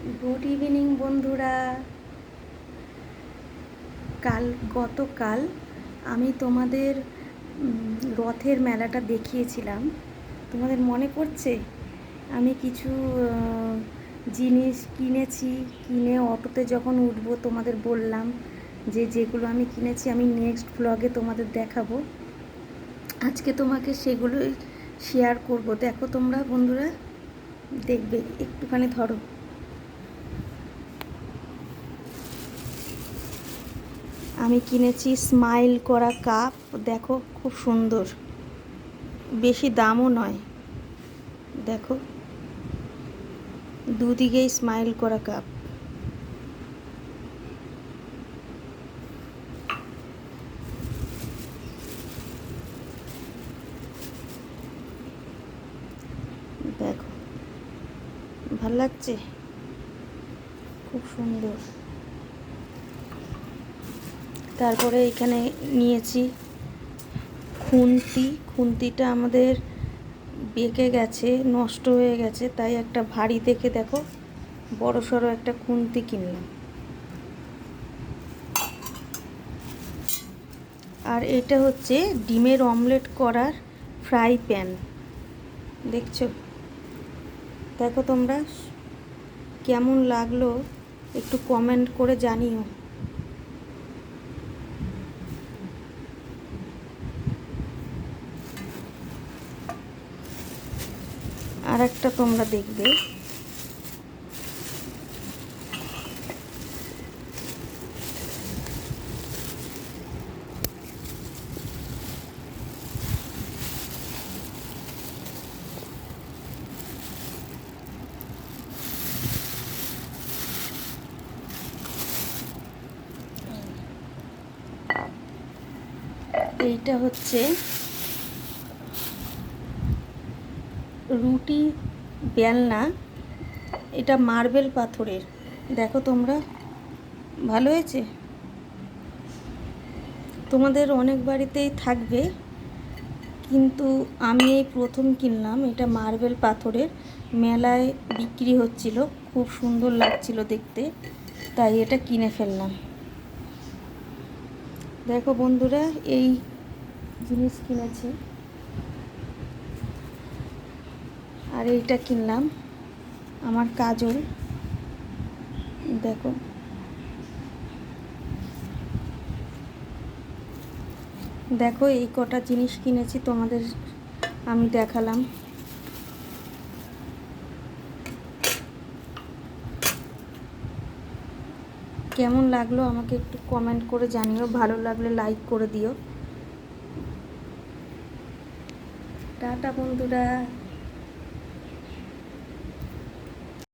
Good evening বন্ধুরা। কাল, গতকাল আমি তোমাদের রথের মেলাটা দেখিয়েছিলাম। তোমাদের মনে পড়ছে? আমি কিছু জিনিস কিনেছি, কিনে অটোতে যখন উঠবো তোমাদের বললাম যে যেগুলো আমি কিনেছি আমি নেক্সট ব্লগে তোমাদের দেখাবো। আজকে তোমাকে সেগুলোই শেয়ার করব। দেখো তোমরা বন্ধুরা, দেখবে, একটুখানি ধরো। আমি কিনেছি স্মাইল করা কাপ। দেখো, খুব সুন্দর। বেশি দামও নয়। দেখো। দুদিকেই স্মাইল করা কাপ। দেখো। ভালো লাগছে? খুব সুন্দর। তারপরে এখানে নিয়েছি খুন্তি। খুন্তিটা আমাদের বেঁকে গেছে, নষ্ট হয়ে গেছে, তাই একটা ভারী দেখে দেখো, বড় সড়ো একটা খুন্তি কিনলাম। আর এটা হচ্ছে ডিমের অমলেট করার ফ্রাই প্যান। দেখছ? দেখো তোমরা, কেমন লাগল একটু কমেন্ট করে জানিও। আর একটা তোমরা দেখবে। এইটা হচ্ছে রুটি বেলনা, এটা মার্বেল পাথরের। দেখো তোমরা, ভালো হয়েছে? তোমাদের অনেক বাড়িতেই থাকবে, কিন্তু আমি এই প্রথম কিনলাম, এটা মার্বেল পাথরের। মেলায় বিক্রি হচ্ছিল, খুব সুন্দর লাগছিল দেখতে, তাই এটা কিনে ফেললাম। দেখো বন্ধুরা, এই জিনিস কিনেছি। আর এইটা কিনলাম, আমার কাজল। দেখো। দেখো, এই কটা জিনিস কিনেছি, তোমাদের আমি দেখালাম। কেমন লাগল আমাকে একটু কমেন্ট করে জানিও, ভালো লাগলে লাইক করে দিও। টাটা বন্ধুরা।